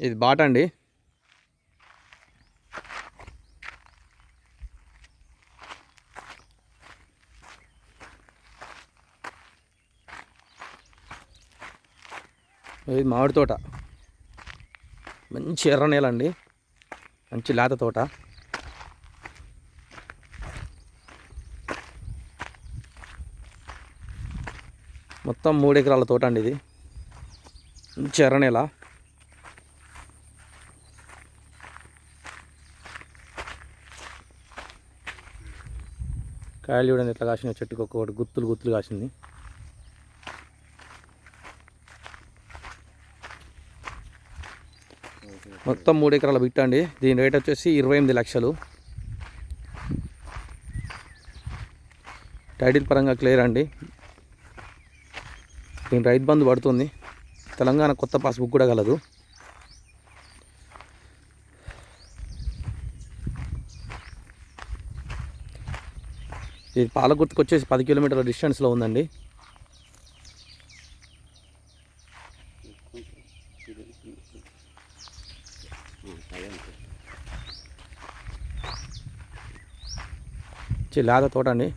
ఇది బాట అండి. ఇది మామిడి తోట. మంచి ఎర్ర నేల అండి. మంచి లేత తోట. మొత్తం మూడు ఎకరాల తోట అండి ఇది. మంచి ఎర్ర నేల. కాయలు చూడండి ఎట్లా కాసిన చెట్టుకు ఒక్కొక్కటి గుత్తులు గుత్తులు కాసింది. మొత్తం మూడు ఎకరాల బిట్ అండి. దీని రేట్ వచ్చేసి ఇరవై ఎనిమిది లక్షలు. టైటిల్ పరంగా క్లియర్ అండి. దీని రైతు బంధు పడుతుంది. తెలంగాణ కొత్త పాస్బుక్ కూడా కలదు. ఇది పాలకుర్తికి వచ్చేసి పది కిలోమీటర్ల డిస్టెన్స్లో ఉందండి. చి తోట అండి.